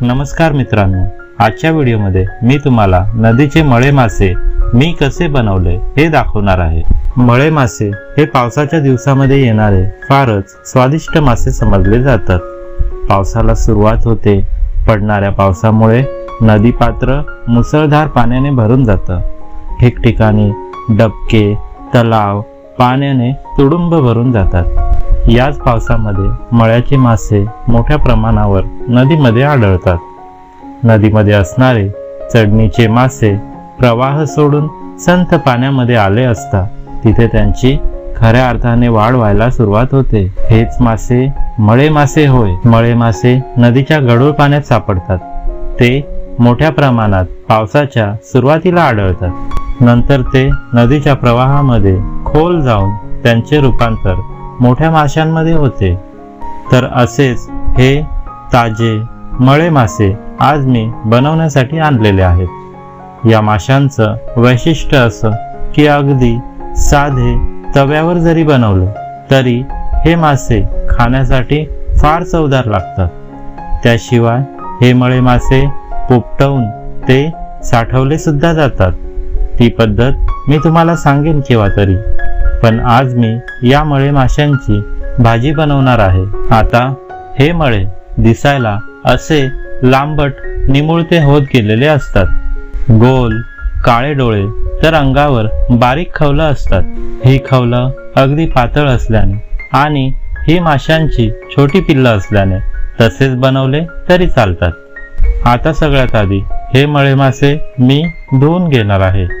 नमस्कार मित्रांनो आजच्या व्हिडिओमध्ये मी तुम्हाला नदीचे मळे मासे मी कसे बनवले हे दाखवणार आहे. मळे मासे हे पावसाच्या दिवसामध्ये येणारे फारच स्वादिष्ट मासे समजले जातात. पावसाला सुरुवात होते पडणाऱ्या पावसामुळे नदी पात्र मुसळधार पाण्याने भरून जातं. ठिकठिकाणी डबके तलाव पाण्याने तुडुंब भरून जातात. याच पावसामध्ये मळ्याचे मासे मोठ्या प्रमाणावर नदीमध्ये आढळतात. नदीमध्ये असणारे चढणीचे मासे प्रवाह सोडून संथ पाण्यामध्ये आले असता तिथे त्यांची खऱ्या अर्थाने वाढ व्हायला सुरुवात होते. हेच मासे मळे मासे होय. मळे मासे नदीच्या गढूळ पाण्यात सापडतात. ते मोठ्या प्रमाणात पावसाच्या सुरुवातीला आढळतात. नंतर ते नदीच्या प्रवाहामध्ये खोल जाऊन त्यांचे रूपांतर मोठ्या माशांमध्ये होते. तर असेच हे ताजे मळे मासे आज मी बनवण्यासाठी आणलेले आहेत. या माशांचं वैशिष्ट्य असं की अगदी साधे तव्यावर जरी बनवलं तरी हे मासे खाण्यासाठी फार चवदार लागतात. त्याशिवाय हे मळे मासे पोपटवून ते साठवले सुद्धा जातात. ती पद्धत मी तुम्हाला सांगेन केव्हा तरी. पण आज मी या मळे माशांची भाजी बनवणार आहे. आता हे मळे दिसायला असे लांबट निमुळते होत गेलेले असतात. गोल काळे डोळे तर अंगावर बारीक खवलं असतात. ही खवलं अगदी पातळ असल्याने आणि ही माशांची छोटी पिल्लं असल्याने तसेच बनवले तरी चालतात. आता सगळ्यात आधी हे मळे मासे मी धुवून घेणार आहे.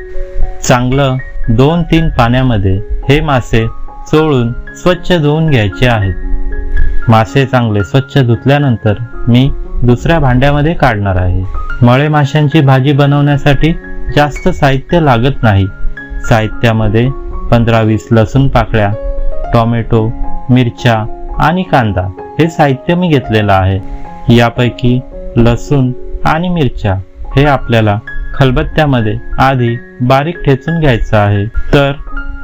चांगलं दोन तीन पाण्यामध्ये हे मासे चोळून स्वच्छ धुवून घ्यायचे आहेत. मासे चांगले स्वच्छ धुतल्यानंतर मी दुसऱ्या भांड्यामध्ये काढणार आहे. मळे माशांची भाजी बनवण्यासाठी जास्त साहित्य लागत नाही. साहित्यामध्ये पंधरा वीस लसूण पाकळ्या टोमॅटो मिरच्या आणि कांदा हे साहित्य मी घेतलेलं आहे. यापैकी लसूण आणि मिरच्या हे आपल्याला खलबत्त्यामध्ये आधी बारीक ठेचून घ्यायचं आहे. तर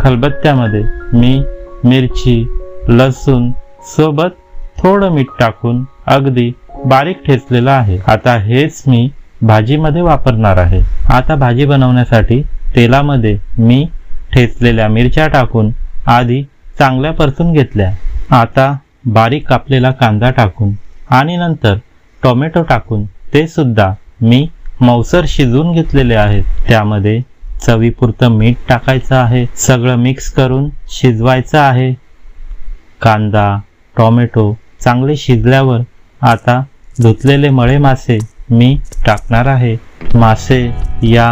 खलबत्त्यामध्ये मी मिरची लसूण सोबत थोडं मीठ टाकून अगदी बारीक ठेचलेलं आहे. आता हेच मी भाजीमध्ये वापरणार आहे. आता भाजी बनवण्यासाठी तेलामध्ये मी ठेचलेल्या मिरच्या टाकून आधी चांगल्या परतून घेतल्या. आता बारीक कापलेला कांदा टाकून आणि नंतर टोमॅटो टाकून ते सुद्धा मी मौसर शिजवून घेतलेले आहेत. त्यामध्ये चवीपुरतं मीठ टाकायचं आहे. सगळं मिक्स करून शिजवायचं आहे. कांदा टोमॅटो चांगले शिजल्यावर आता धुतलेले मळे मासे मी टाकणार आहे. मासे या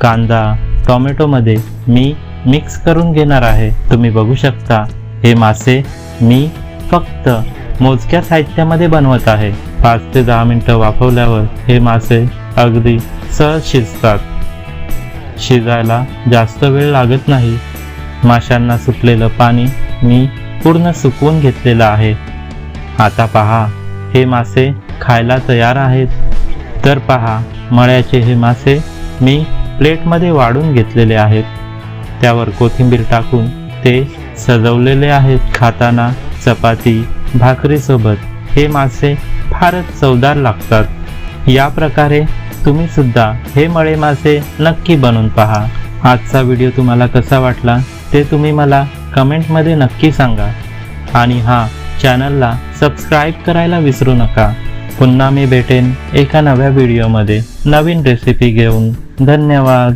कांदा टोमॅटोमध्ये मी मिक्स करून घेणार आहे. तुम्ही बघू शकता हे मासे मी फक्त मोजक्या साहित्यामध्ये बनवत आहे. पाच ते दहा मिनटं वाफवल्यावर हे मासे अगदी सहज शिजतात. शिजायला जास्त वेळ लागत नाही. माशांना सुटलेलं पाणी मी पूर्ण सुकवून घेतलेलं आहे. आता पहा हे मासे खायला तयार आहेत. तर पहा मळ्याचे हे मासे मी प्लेटमध्ये वाढून घेतलेले आहेत. त्यावर कोथिंबीर टाकून ते सजवलेले आहेत. खाताना चपाती भाकरीसोबत हे मासे फारच चवदार लागतात. या प्रकारे तुम्ही सुद्धा हे मळे मासे नक्की बनवून पहा. आजचा व्हिडिओ तुम्हाला कसा वाटला ते तुम्ही मला कमेंटमध्ये नक्की सांगा. आणि हा चॅनलला सबस्क्राईब करायला विसरू नका. पुन्हा मी भेटेन एका नव्या व्हिडिओमध्ये. नवीन रेसिपी घेऊन. धन्यवाद.